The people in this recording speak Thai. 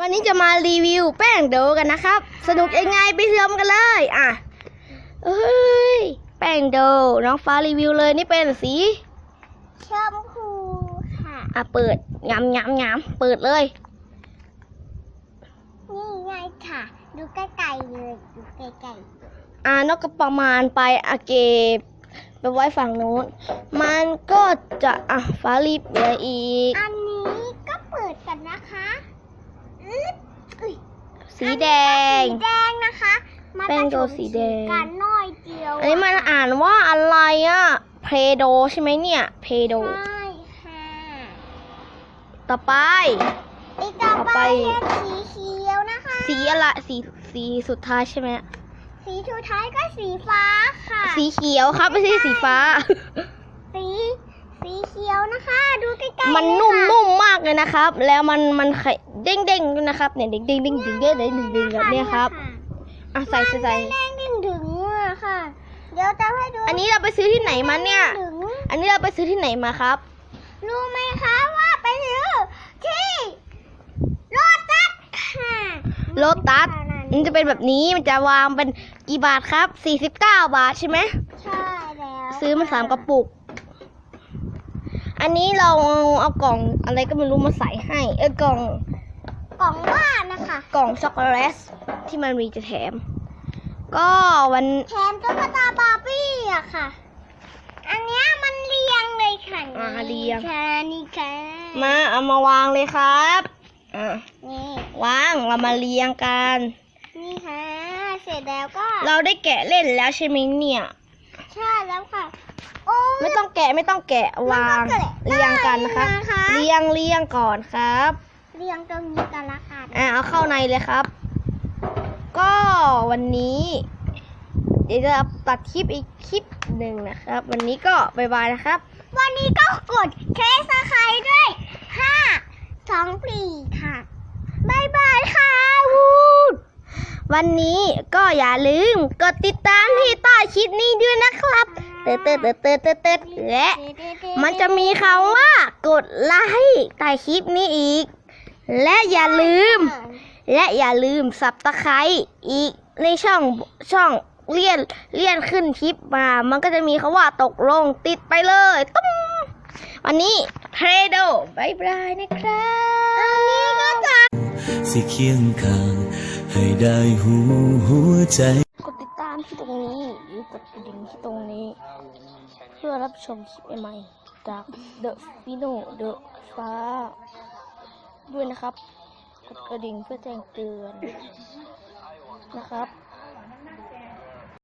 วันนี้จะมารีวิวแป้งโดกันนะครับ สนุกยังไงไปชมกันเลย อะเอ้ย แป้งโด น้องฟ้ารีวิวเลยนี่เป็นสีชมพูค่ะ อะเปิดงามงามงามเปิดเลย นี่ไงค่ะ ดูใกล้ๆเลยดูใกล้อ่านกก็ประมาณไปอาเก็บไปไว้ฝั่งนู้น มันก็จะอะฟ้ารีบเหลืออีกๆอันนี้ก็เปิดกันนะคะอึ๊ดอุ๊ย สีแดง สีแดงนะคะ มาแป้งโดผสมสีแดงกันน้อยเดียวอันนี้มันอ่านว่าอะไรอะ เพโดใช่ไหมเนี่ย เพโด ใช่ค่ะ ต่อไปอีกต่อต่อไปไปเป็นสีเขียวนะคะ สีอะไร สีสีสุดท้ายใช่ไหมสีสุดท้ายก็สีฟ้าค่ะ สีเขียวครับไม่ใช่สีฟ้า สีสีเขียวนะคะ ดูใกล้ๆมันเลยนุ่มค่ะนุ่มมาก ยนะครับ แล้วมันมันไขเด้งเด้งนะครับเนี่ยเด้งเด้งเด้งเด้งเด้งเด้งแบบนี้ครับอะใส่ใส่ใเด้งเด้งถึงอะค่ะ เดี๋ยวจะให้ดู อันนี้เราไปซื้อที่ไหนมาเนี่ย อันนี้เราไปซื้อที่ไหนมาครับ รู้ไหมคะว่าไปซื้อที่รถตัสค่ะโลตัสมันจะเป็นแบบนี้มันจะวางเป็นกี่บาทครับสี่สิบเก้าบาทใช่ไหมใช่แล้ว ซื้อมาสามกระปุก อันนี้เราเอากล่องอะไรก็ไม่รู้มาใส่ให้ เออกล่อง กล่องบ้านนะคะ กล่องช็อกโกแลตที่มันมีจะแถม ก็วันแถมตุ๊กตาบาร์บี้อะค่ะ อันเนี้ยมันเรียงเลยค่ะอ่าเรียงนี่ค่ะนี่ค่ะมาเอามาวางเลยครับอะนี่วางเรามาเรียงกัน นี่ค่ะ เสร็จแล้วก็เราได้แกะเล่นแล้วใช่ไหมเนี่ย ใช่แล้วค่ะโอ้ย ไม่ต้องแกะไม่ต้องแกะวางไม่ต้องแกะเรียงกันนะครับได้นะคะเรียงเรียงก่อนครับ เรียงตรงนี้กันละค่ะอะเอาเข้าในเลยครับ ก็วันนี้ เดี๋ยวจะตัดคลิปอีกคลิปหนึ่งนะครับ วันนี้ก็บายบายนะครับ วันนี้ก็กดเคสไครด้วยห้าสองปีค่ะบายบายค่ะวูดวันนี้ก็อย่าลืมกดติดตามที่ใต้คลิปนี้ด้วยนะครับ เติร์ดเติร์ดเติร์ดเติร์ดเติร์ดเติร์ดและมันจะมีคำว่ากดไลค์ใต้คลิปนี้อีก และอย่าลืม และอย่าลืมสับตะไคร้อีกในช่องช่องเลี่ยนเลี่ยนขึ้นคลิปมา มันก็จะมีคำว่าตกลงติดไปเลยตุ้มวันนี้เพรโดบายบายนะครับอันนี้ก็จะสิเคียงข้างให้ได้หูหัวใจ กดกระดิ่งที่ตรงนี้ เพื่อรับชมคลิปใหม่ๆจาก The Fino The ฟ้า ด้วยนะครับ กดกระดิ่งเพื่อแจ้งเตือนนะครับ